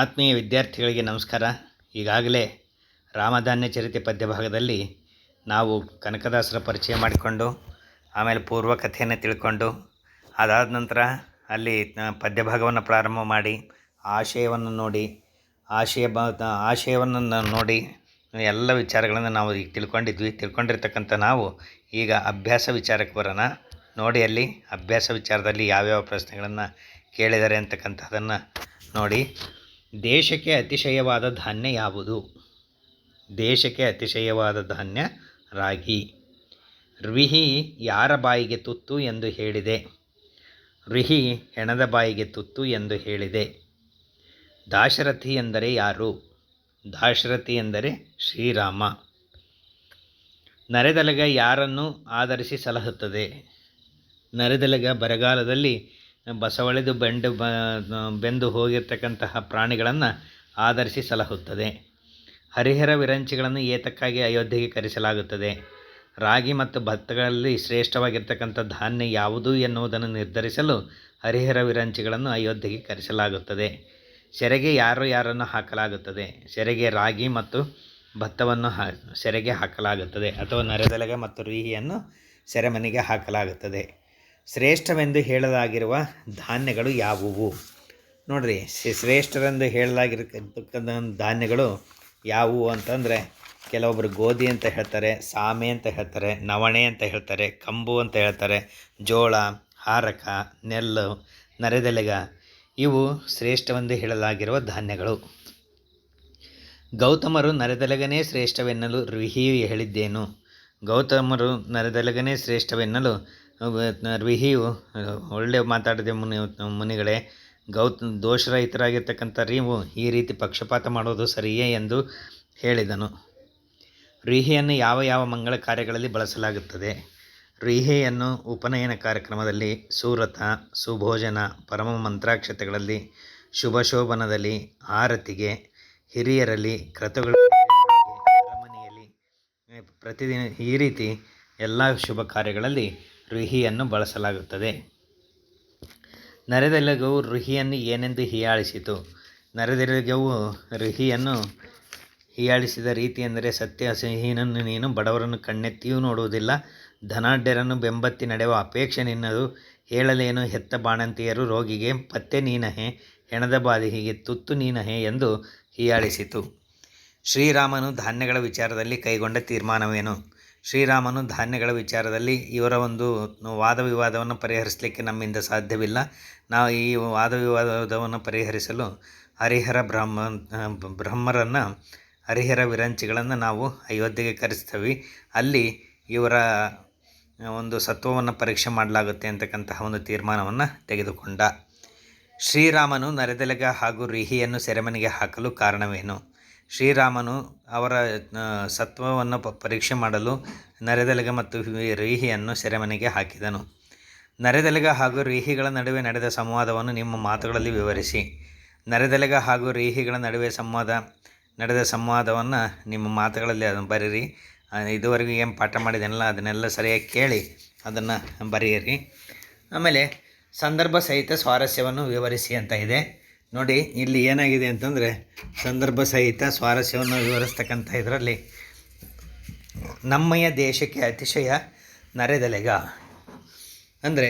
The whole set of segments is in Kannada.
ಆತ್ಮೀಯ ವಿದ್ಯಾರ್ಥಿಗಳಿಗೆ ನಮಸ್ಕಾರ. ಈಗಾಗಲೇ ರಾಮಧಾನ್ಯ ಚರಿತೆ ಪದ್ಯಭಾಗದಲ್ಲಿ ನಾವು ಕನಕದಾಸರ ಪರಿಚಯ ಮಾಡಿಕೊಂಡು, ಆಮೇಲೆ ಪೂರ್ವ ಕಥೆಯನ್ನು ತಿಳ್ಕೊಂಡು, ಅದಾದ ನಂತರ ಅಲ್ಲಿ ಪದ್ಯಭಾಗವನ್ನು ಪ್ರಾರಂಭ ಮಾಡಿ, ಆಶಯವನ್ನು ನೋಡಿ, ಆಶಯ ಬ ಆಶಯವನ್ನು ನೋಡಿ ಎಲ್ಲ ವಿಚಾರಗಳನ್ನು ನಾವು ಈಗ ತಿಳ್ಕೊಂಡಿದ್ವಿ. ತಿಳ್ಕೊಂಡಿರ್ತಕ್ಕಂಥ ನಾವು ಈಗ ಅಭ್ಯಾಸ ವಿಚಾರಕ್ಕೆ ಬರೋಣ. ನೋಡಿ ಅಲ್ಲಿ ಅಭ್ಯಾಸ ವಿಚಾರದಲ್ಲಿ ಯಾವ್ಯಾವ ಪ್ರಶ್ನೆಗಳನ್ನು ಕೇಳಿದ್ದಾರೆ ಅಂತಕ್ಕಂಥದ್ದನ್ನು ನೋಡಿ. ದೇಶಕ್ಕೆ ಅತಿಶಯವಾದ ಧಾನ್ಯ ಯಾವುದು? ದೇಶಕ್ಕೆ ಅತಿಶಯವಾದ ಧಾನ್ಯ ರಾಗಿ. ರಿಹಿ ಯಾರ ಬಾಯಿಗೆ ತುತ್ತು ಎಂದು ಹೇಳಿದೆ? ರಿಹಿ ಹೆಣದ ಬಾಯಿಗೆ ತುತ್ತು ಎಂದು ಹೇಳಿದೆ. ದಾಶರಥಿ ಎಂದರೆ ಯಾರು? ದಾಶರಥಿ ಎಂದರೆ ಶ್ರೀರಾಮ. ನರೆದಲಗ ಯಾರನ್ನು ಆಧರಿಸಿ ಸಲಹುತ್ತದೆ? ನರೆದಲಗ ಬರಗಾಲದಲ್ಲಿ ಬಸವಳೆದು ಬೆಂಡು ಬೆಂದು ಹೋಗಿರ್ತಕ್ಕಂತಹ ಪ್ರಾಣಿಗಳನ್ನು ಆಧರಿಸಿ ಸಲಹುತ್ತದೆ. ಹರಿಹರ ವಿರಂಚಿಗಳನ್ನು ಏತಕ್ಕಾಗಿ ಅಯೋಧ್ಯೆಗೆ ಕರೆಸಲಾಗುತ್ತದೆ. ರಾಗಿ ಮತ್ತು ಭತ್ತಗಳಲ್ಲಿ ಶ್ರೇಷ್ಠವಾಗಿರ್ತಕ್ಕಂಥ ಧಾನ್ಯ ಯಾವುದು ಎನ್ನುವುದನ್ನು ನಿರ್ಧರಿಸಲು ಹರಿಹರ ವಿರಂಚಿಗಳನ್ನು ಅಯೋಧ್ಯೆಗೆ ಕರೆಸಲಾಗುತ್ತದೆ. ಸೆರೆಗೆ ಯಾರು ಯಾರನ್ನು ಹಾಕಲಾಗುತ್ತದೆ? ಸೆರೆಗೆ ರಾಗಿ ಮತ್ತು ಭತ್ತವನ್ನು ಹಾ, ಸೆರೆಗೆ ಹಾಕಲಾಗುತ್ತದೆ ಅಥವಾ ನರೆದಲಗ ಮತ್ತು ರೀಹಿಯನ್ನು ಸೆರೆಮನೆಗೆ ಹಾಕಲಾಗುತ್ತದೆ. ಶ್ರೇಷ್ಠವೆಂದು ಹೇಳಲಾಗಿರುವ ಧಾನ್ಯಗಳು ಯಾವುವು? ನೋಡಿರಿ ಶ್ರೇಷ್ಠರೆಂದು ಹೇಳಲಾಗಿರ್ತಕ್ಕಂಥ ಧಾನ್ಯಗಳು ಯಾವುವು ಅಂತಂದರೆ ಕೆಲವೊಬ್ಬರು ಗೋಧಿ ಅಂತ ಹೇಳ್ತಾರೆ, ಸಾಮೆ ಅಂತ ಹೇಳ್ತಾರೆ, ನವಣೆ ಅಂತ ಹೇಳ್ತಾರೆ, ಕಂಬು ಅಂತ ಹೇಳ್ತಾರೆ, ಜೋಳ, ಹಾರಕ, ನೆಲ್ಲು, ನರೆದೆಲೆಗ, ಇವು ಶ್ರೇಷ್ಠವೆಂದು ಹೇಳಲಾಗಿರುವ ಧಾನ್ಯಗಳು. ಗೌತಮರು ನರೆದೆಲಗನೇ ಶ್ರೇಷ್ಠವೆನ್ನಲು ರುಹಿ ಹೇಳಿದ್ದೇನು? ಗೌತಮರು ನರೆದೆಲಗನೇ ಶ್ರೇಷ್ಠವೆನ್ನಲು ರುಹಿಯು ಒಳ್ಳೆ ಮಾತಾಡಿದೆ ಮುನಿ, ಮುನಿಗಳೇ. ಗೌತ, ದೋಷರಹಿತರಾಗಿರ್ತಕ್ಕಂಥ ರೀವು ಈ ರೀತಿ ಪಕ್ಷಪಾತ ಮಾಡೋದು ಸರಿಯೇ ಎಂದು ಹೇಳಿದನು. ರಿಹಿಯನ್ನು ಯಾವ ಯಾವ ಮಂಗಳ ಕಾರ್ಯಗಳಲ್ಲಿ ಬಳಸಲಾಗುತ್ತದೆ? ರಿಹೆಯನ್ನು ಉಪನಯನ ಕಾರ್ಯಕ್ರಮದಲ್ಲಿ, ಸೂರತ, ಸುಭೋಜನ, ಪರಮ ಮಂತ್ರಾಕ್ಷತೆಗಳಲ್ಲಿ, ಶುಭಶೋಭನದಲ್ಲಿ, ಆರತಿಗೆ, ಹಿರಿಯರಲ್ಲಿ, ಕ್ರತುಗಳ ಅರಮನೆಯಲ್ಲಿ, ಪ್ರತಿದಿನ ಈ ರೀತಿ ಎಲ್ಲ ಶುಭ ಕಾರ್ಯಗಳಲ್ಲಿ ರುಹಿಯನ್ನು ಬಳಸಲಾಗುತ್ತದೆ. ನರೆದೆಲಗವು ರುಹಿಯನ್ನು ಏನೆಂದು ಹೀಯಾಳಿಸಿತು? ನರೆದೆಲಗವು ರುಹಿಯನ್ನು ಹೀಯಾಳಿಸಿದ ರೀತಿ ಎಂದರೆ ಸತ್ಯ ಸಿಹಿನನ್ನು ನೀನು ಬಡವರನ್ನು ಕಣ್ಣೆತ್ತಿಯೂ ನೋಡುವುದಿಲ್ಲ. ಧನಾಢ್ಯರನ್ನು ಬೆಂಬತ್ತಿ ನಡೆಯುವ ಅಪೇಕ್ಷೆ ನಿನ್ನದು. ಹೇಳಲೇನು ಹೆತ್ತ ಬಾಣಂತಿಯರು ರೋಗಿಗೆ, ಪತ್ತೆ ನೀನಹೆ, ಹೆಣದ ಬಾದಿಗೆ ತುತ್ತು ನೀನಹೆ ಎಂದು ಹೀಯಾಳಿಸಿತು. ಶ್ರೀರಾಮನು ಧಾನ್ಯಗಳ ವಿಚಾರದಲ್ಲಿ ಕೈಗೊಂಡ ತೀರ್ಮಾನವೇನು? ಶ್ರೀರಾಮನು ಧಾನ್ಯಗಳ ವಿಚಾರದಲ್ಲಿ, ಇವರ ಒಂದು ವಾದ ವಿವಾದವನ್ನು ಪರಿಹರಿಸಲಿಕ್ಕೆ ನಮ್ಮಿಂದ ಸಾಧ್ಯವಿಲ್ಲ. ನಾವು ಈ ವಾದ ವಿವಾದವನ್ನು ಪರಿಹರಿಸಲು ಹರಿಹರ ಬ್ರಹ್ಮ, ಬ್ರಹ್ಮರನ್ನು, ಹರಿಹರ ವಿರಂಚಿಗಳನ್ನು ನಾವು ಅಯೋಧ್ಯೆಗೆ ಕರೆಸ್ತೀವಿ. ಅಲ್ಲಿ ಇವರ ಒಂದು ಸತ್ವವನ್ನು ಪರೀಕ್ಷೆ ಮಾಡಲಾಗುತ್ತೆ, ಅಂತಕ್ಕಂತಹ ಒಂದು ತೀರ್ಮಾನವನ್ನು ತೆಗೆದುಕೊಂಡ. ಶ್ರೀರಾಮನು ನರೆದೆಲಗ ಹಾಗೂ ರಿಹಿಯನ್ನು ಸೆರೆಮನೆಗೆ ಹಾಕಲು ಕಾರಣವೇನು? ಶ್ರೀರಾಮನು ಅವರ ಸತ್ವವನ್ನು ಪರೀಕ್ಷೆ ಮಾಡಲು ನರೆದಲಗ ಮತ್ತು ರೀಹಿಯನ್ನು ಸೆರೆಮನೆಗೆ ಹಾಕಿದನು. ನರೆದಲಗ ಹಾಗೂ ರೀಹಿಗಳ ನಡುವೆ ನಡೆದ ಸಂವಾದವನ್ನು ನಿಮ್ಮ ಮಾತುಗಳಲ್ಲಿ ವಿವರಿಸಿ. ನರೆದಲಗ ಹಾಗೂ ರೀಹಿಗಳ ನಡುವೆ ಸಂವಾದ, ನಡೆದ ಸಂವಾದವನ್ನು ನಿಮ್ಮ ಮಾತುಗಳಲ್ಲಿ ಅದನ್ನು ಬರೀರಿ ಇದುವರೆಗೂ ಏನು ಪಾಠ ಮಾಡಿದೆನಲ್ಲ, ಅದನ್ನೆಲ್ಲ ಸರಿಯಾಗಿ ಕೇಳಿ ಅದನ್ನು ಬರೆಯಿರಿ. ಆಮೇಲೆ, ಸಂದರ್ಭ ಸಹಿತ ಸ್ವಾರಸ್ಯವನ್ನು ವಿವರಿಸಿ ಅಂತ ಇದೆ. ನೋಡಿ, ಇಲ್ಲಿ ಏನಾಗಿದೆ ಅಂತಂದರೆ ಸಂದರ್ಭ ಸಹಿತ ಸ್ವಾರಸ್ಯವನ್ನು ವಿವರಿಸ್ತಕ್ಕಂಥ ಇದರಲ್ಲಿ ನಮ್ಮಯ ದೇಶಕ್ಕೆ ಅತಿಶಯ ನರೆದಲೆಗ. ಅಂದರೆ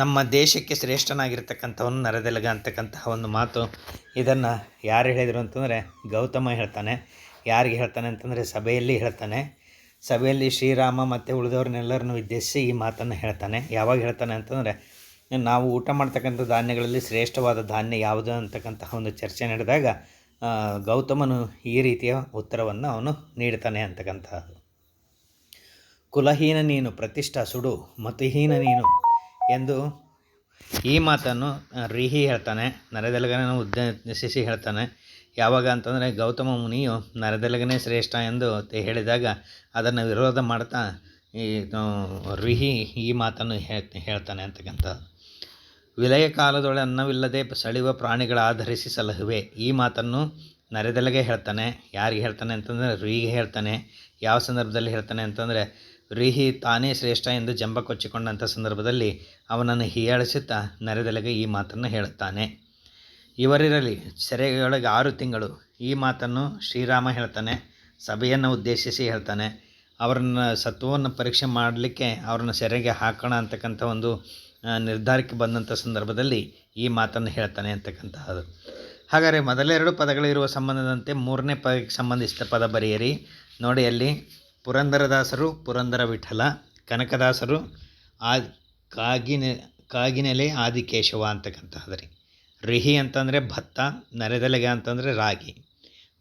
ನಮ್ಮ ದೇಶಕ್ಕೆ ಶ್ರೇಷ್ಠನಾಗಿರ್ತಕ್ಕಂಥವನು ನರೆದೆಲಗ ಅಂತಕ್ಕಂತಹ ಒಂದು ಮಾತು. ಇದನ್ನು ಯಾರು ಹೇಳಿದರು ಅಂತಂದರೆ ಗೌತಮ ಹೇಳ್ತಾನೆ. ಯಾರಿಗೆ ಹೇಳ್ತಾನೆ ಅಂತಂದರೆ ಸಭೆಯಲ್ಲಿ ಹೇಳ್ತಾನೆ. ಸಭೆಯಲ್ಲಿ ಶ್ರೀರಾಮ ಮತ್ತು ಉಳಿದವ್ರನ್ನೆಲ್ಲರನ್ನು ಉದ್ದೇಶಿಸಿ ಈ ಮಾತನ್ನು ಹೇಳ್ತಾನೆ. ಯಾವಾಗ ಹೇಳ್ತಾನೆ ಅಂತಂದರೆ ನಾವು ಊಟ ಮಾಡ್ತಕ್ಕಂಥ ಧಾನ್ಯಗಳಲ್ಲಿ ಶ್ರೇಷ್ಠವಾದ ಧಾನ್ಯ ಯಾವುದು ಅಂತಕ್ಕಂತಹ ಒಂದು ಚರ್ಚೆ ನಡೆದಾಗ ಗೌತಮನು ಈ ರೀತಿಯ ಉತ್ತರವನ್ನು ಅವನು ನೀಡ್ತಾನೆ ಅಂತಕ್ಕಂತಹದ್ದು. ಕುಲಹೀನ ನೀನು ಪ್ರತಿಷ್ಠ ಸುಡು, ಮತಹೀನ ನೀನು ಎಂದು ಈ ಮಾತನ್ನು ರಿಹಿ ಹೇಳ್ತಾನೆ ನರದೆಲಗನ ಉದ್ದೇಶಿಸಿ ಹೇಳ್ತಾನೆ. ಯಾವಾಗ ಅಂತಂದರೆ ಗೌತಮ ಮುನಿಯು ನರದೆಲಗನೇ ಶ್ರೇಷ್ಠ ಎಂದು ಹೇಳಿದಾಗ ಅದನ್ನು ವಿರೋಧ ಮಾಡ್ತಾ ಈ ರಿಹಿ ಈ ಮಾತನ್ನು ಹೇಳ್ತಾನೆ ಅಂತಕ್ಕಂಥದ್ದು ವಿಲಯ ಕಾಲದೊಳೆ ಅನ್ನವಿಲ್ಲದೆ ಸಳಿವ ಪ್ರಾಣಿಗಳ ಆಧರಿಸಿ ಸಲಹುವೆ. ಈ ಮಾತನ್ನು ನರೆದೆಲಗೆ ಹೇಳ್ತಾನೆ. ಯಾರಿಗೆ ಹೇಳ್ತಾನೆ ಅಂತಂದರೆ ರುಹಿಗೆ ಹೇಳ್ತಾನೆ. ಯಾವ ಸಂದರ್ಭದಲ್ಲಿ ಹೇಳ್ತಾನೆ ಅಂತಂದರೆ, ರುಹಿ ತಾನೇ ಶ್ರೇಷ್ಠ ಎಂದು ಜಂಬ ಕೊಚ್ಚಿಕೊಂಡಂಥ ಸಂದರ್ಭದಲ್ಲಿ ಅವನನ್ನು ಹೀಯಾಳಿಸುತ್ತಾ ನರೆದೆಲೆಗೆ ಈ ಮಾತನ್ನು ಹೇಳುತ್ತಾನೆ. ಇವರಿರಲಿ, ಸೆರೆಯೊಳಗೆ ಆರು ತಿಂಗಳು. ಈ ಮಾತನ್ನು ಶ್ರೀರಾಮ ಹೇಳ್ತಾನೆ. ಸಭೆಯನ್ನು ಉದ್ದೇಶಿಸಿ ಹೇಳ್ತಾನೆ. ಅವರನ್ನು ಸತ್ವವನ್ನು ಪರೀಕ್ಷೆ ಮಾಡಲಿಕ್ಕೆ ಅವ್ರನ್ನ ಸೆರೆಗೆ ಹಾಕೋಣ ಅಂತಕ್ಕಂಥ ಒಂದು ನಿರ್ಧಾರಕ್ಕೆ ಬಂದಂಥ ಸಂದರ್ಭದಲ್ಲಿ ಈ ಮಾತನ್ನು ಹೇಳ್ತಾನೆ ಅಂತಕ್ಕಂತಹದ್ದು. ಹಾಗಾದರೆ ಮೊದಲೆರಡು ಪದಗಳಿರುವ ಸಂಬಂಧದಂತೆ ಮೂರನೇ ಪದಕ್ಕೆ ಸಂಬಂಧಿಸಿದ ಪದ ಬರೆಯಿರಿ. ನೋಡಿ ಅಲ್ಲಿ, ಪುರಂದರದಾಸರು, ಪುರಂದರ ವಿಠಲ, ಕನಕದಾಸರು, ಆ, ಕಾಗಿನೆ, ಕಾಗಿನೆಲೆ ಆದಿಕೇಶವ ಅಂತಕ್ಕಂತಹದ್ರಿ. ರಿಹಿ ಅಂತಂದರೆ ಭತ್ತ, ನರೆದೆಲೆಗೆ ಅಂತಂದರೆ ರಾಗಿ.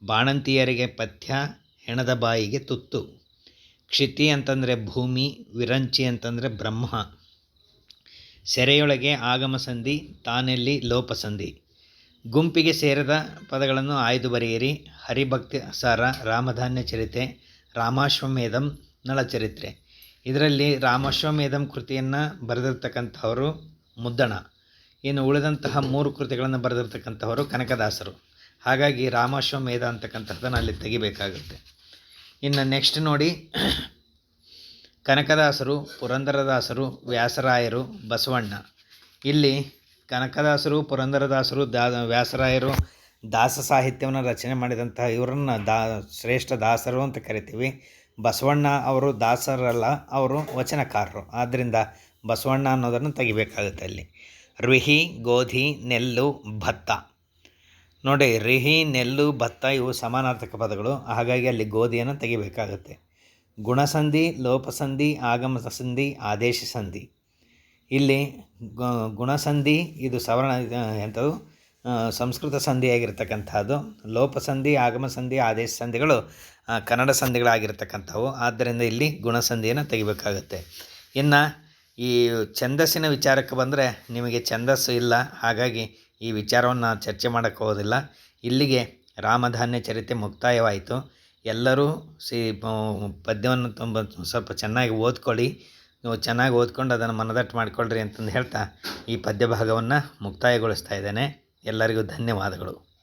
ಬಾಣಂತಿಯರಿಗೆ ಪಥ್ಯ, ಹೆಣದ ಬಾಯಿಗೆ ತುತ್ತು. ಕ್ಷಿತಿ ಅಂತಂದರೆ ಭೂಮಿ, ವಿರಂಚಿ ಅಂತಂದರೆ ಬ್ರಹ್ಮ. ಸೆರೆಯೊಳಗೆ ಆಗಮ ಸಂಧಿ ತಾನೆಲ್ಲಿ ಲೋಪಸಂಧಿ. ಗುಂಪಿಗೆ ಸೇರಿದ ಪದಗಳನ್ನು ಆಯ್ದು ಬರೆಯಿರಿ. ಹರಿಭಕ್ತಿ ಸಾರ ರಾಮಧಾನ್ಯ ಚರಿತೆ, ರಾಮಾಶ್ವಮೇಧಂ ನಳಚರಿತ್ರೆ ಇದರಲ್ಲಿ ರಾಮಾಶ್ವಮೇಧಂ ಕೃತಿಯನ್ನು ಬರೆದಿರ್ತಕ್ಕಂಥವರು ಮುದ್ದಣ. ಇನ್ನು ಉಳಿದಂತಹ ಮೂರು ಕೃತಿಗಳನ್ನು ಬರೆದಿರ್ತಕ್ಕಂಥವರು ಕನಕದಾಸರು. ಹಾಗಾಗಿ ರಾಮಾಶ್ವಮೇಧ ಅಂತಕ್ಕಂಥದ್ದನ್ನು ಅಲ್ಲಿ ತೆಗಿಬೇಕಾಗುತ್ತೆ. ಇನ್ನು ನೆಕ್ಸ್ಟ್ ನೋಡಿ ಕನಕದಾಸರು, ಪುರಂದರದಾಸರು, ವ್ಯಾಸರಾಯರು, ಬಸವಣ್ಣ. ಇಲ್ಲಿ ಕನಕದಾಸರು, ಪುರಂದರದಾಸರು, ದಾ, ವ್ಯಾಸರಾಯರು, ದಾಸ ಸಾಹಿತ್ಯವನ್ನು ರಚನೆ ಮಾಡಿದಂತಹ ಇವರನ್ನು ದಾ, ಶ್ರೇಷ್ಠ ದಾಸರು ಅಂತ ಕರಿತೀವಿ. ಬಸವಣ್ಣ ಅವರು ದಾಸರಲ್ಲ, ಅವರು ವಚನಕಾರರು. ಆದ್ದರಿಂದ ಬಸವಣ್ಣ ಅನ್ನೋದನ್ನು ತೆಗಿಬೇಕಾಗುತ್ತೆ ಅಲ್ಲಿ. ರಿಹಿ, ಗೋಧಿ, ನೆಲ್ಲು, ಭತ್ತ. ನೋಡಿ, ರಿಹಿ, ನೆಲ್ಲು, ಭತ್ತ ಇವು ಸಮಾನಾರ್ಥಕ ಪದಗಳು. ಹಾಗಾಗಿ ಅಲ್ಲಿ ಗೋಧಿಯನ್ನು ತೆಗಿಬೇಕಾಗುತ್ತೆ. ಗುಣಸಂಧಿ, ಲೋಪಸಂಧಿ, ಆಗಮಸಂಧಿ ಆದೇಶ ಸಂಧಿ ಇಲ್ಲಿ ಗುಣಸಂಧಿ ಇದು ಸವರ್ಣ ಎಂಥದ್ದು ಸಂಸ್ಕೃತ ಸಂಧಿಯಾಗಿರ್ತಕ್ಕಂಥದ್ದು ಲೋಪಸಂಧಿ, ಆಗಮಸಂಧಿ ಆದೇಶ ಸಂಧಿಗಳು ಕನ್ನಡ ಸಂಧಿಗಳಾಗಿರ್ತಕ್ಕಂಥವು. ಆದ್ದರಿಂದ ಇಲ್ಲಿ ಗುಣಸಂಧಿಯನ್ನು ತೆಗಿಬೇಕಾಗುತ್ತೆ. ಇನ್ನು ಈ ಛಂದಸ್ಸಿನ ವಿಚಾರಕ್ಕೆ ಬಂದರೆ ನಿಮಗೆ ಛಂದಸ್ಸು ಇಲ್ಲ. ಹಾಗಾಗಿ ಈ ವಿಚಾರವನ್ನು ಚರ್ಚೆ ಮಾಡೋಕ್ಕೆ ಹೋಗೋದಿಲ್ಲ. ಇಲ್ಲಿಗೆ ರಾಮಧಾನ್ಯ ಚರಿತೆ ಮುಕ್ತಾಯವಾಯಿತು. ಎಲ್ಲರೂ ಸಿ ಪದ್ಯವನ್ನು ತುಂಬ ಸ್ವಲ್ಪ ಚೆನ್ನಾಗಿ ಓದ್ಕೊಳ್ಳಿ. ನೀವು ಚೆನ್ನಾಗಿ ಓದ್ಕೊಂಡು ಅದನ್ನು ಮನದಟ್ಟು ಮಾಡಿಕೊಳ್ಳ್ರಿ ಅಂತಂದು ಹೇಳ್ತಾ ಈ ಪದ್ಯ ಭಾಗವನ್ನು ಮುಕ್ತಾಯಗೊಳಿಸ್ತಾ ಇದ್ದೇನೆ. ಎಲ್ಲರಿಗೂ ಧನ್ಯವಾದಗಳು.